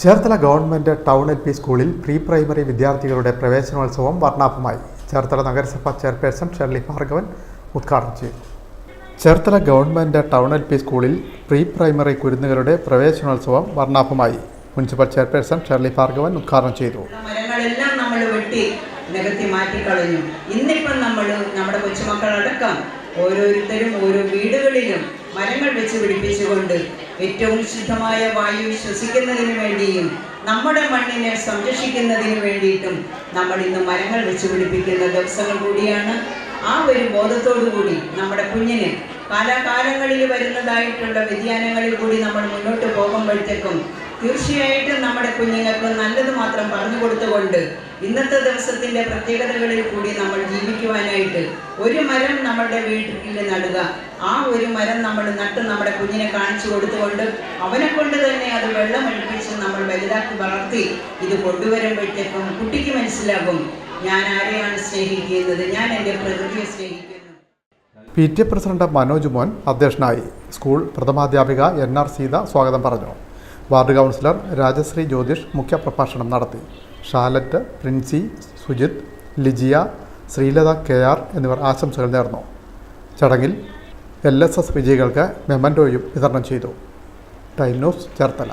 Cherthala government town L P സ്കൂളിൽ pre primary വിദ്യാർത്ഥികളുടെ പ്രവേശനോത്സവം വർണാഭമായി. ചേർത്തല നഗരസഭ ചെയർപേഴ്സൺ ഷെർലി ഭാർഗവൻ ഉദ്ഘാടനം ചെയ്തു. Cherthala government town L P സ്കൂളിൽ പ്രീ പ്രൈമറി കുരുന്നുകളുടെ പ്രവേശനോത്സവം വർണാഭമായി. മുനിസിപ്പൽ ചെയർപേഴ്സൺ ഷെർലി ഭാർഗവൻ ഉദ്ഘാടനം ചെയ്തു. വെട്ടി ഇന്നിപ്പം നമ്മുടെ ഓരോരുത്തരും ഓരോ വീടുകളിലും മരങ്ങൾ വെച്ച് പിടിപ്പിച്ചുകൊണ്ട് ഏറ്റവും ശുദ്ധമായ വായു ശ്വസിക്കുന്നതിന് വേണ്ടിയും നമ്മുടെ മണ്ണിനെ സംരക്ഷിക്കുന്നതിന് വേണ്ടിയിട്ടും നമ്മൾ ഇന്ന് മരങ്ങൾ വെച്ച് പിടിപ്പിക്കുന്ന ദിവസങ്ങൾ കൂടിയാണ്. ആ ഒരു ബോധത്തോടു കൂടി നമ്മുടെ കുഞ്ഞിന് കാലാകാലങ്ങളിൽ വരുന്നതായിട്ടുള്ള വ്യതിയാനങ്ങളിൽ കൂടി നമ്മൾ മുന്നോട്ട് പോകുമ്പോഴത്തേക്കും തീർച്ചയായിട്ടും നമ്മുടെ കുഞ്ഞുങ്ങൾക്ക് നല്ലത് മാത്രം പറഞ്ഞു കൊടുത്തുകൊണ്ട് ഇന്നത്തെ ദിവസത്തിന്റെ പ്രത്യേകതകളിൽ കൂടി നമ്മൾ ജീവിക്കുവാനായിട്ട് ഒരു മരം നമ്മളുടെ വീട്ടിൽ നടുക. ആ ഒരു മരം നമ്മൾ നട്ട് നമ്മുടെ കുഞ്ഞിനെ കാണിച്ചു കൊടുത്തുകൊണ്ട് അവനെ കൊണ്ട് തന്നെ അത് വെള്ളമൊഴിപ്പിച്ച് നമ്മൾ വലുതാക്കി വളർത്തി ഇത് കൊണ്ടുവരുമ്പോഴത്തേക്കും കുട്ടിക്ക് മനസ്സിലാകും ഞാൻ ആരെയാണ് സ്നേഹിക്കുന്നത്? ഞാൻ എന്റെ പ്രകൃതിയെ സ്നേഹിക്കുന്നു. P T president Manoj Mon അധ്യക്ഷനായി. സ്കൂൾ പ്രഥമാധ്യാപിക എൻ ആർ സീത സ്വാഗതം പറഞ്ഞു. വാർഡ് കൗൺസിലർ രാജശ്രീ ജ്യോതിഷ് മുഖ്യപ്രഭാഷണം നടത്തി. ഷാലറ്റ് പ്രിൻസി സുജിത് ലിജിയ ശ്രീലത കെ ആർ എന്നിവർ ആശംസകൾ നേർന്നു. ചടങ്ങിൽ എൽ എസ് എസ് വിജയികൾക്ക് മെമന്റോയും വിതരണം ചെയ്തു. Time News Cherthala.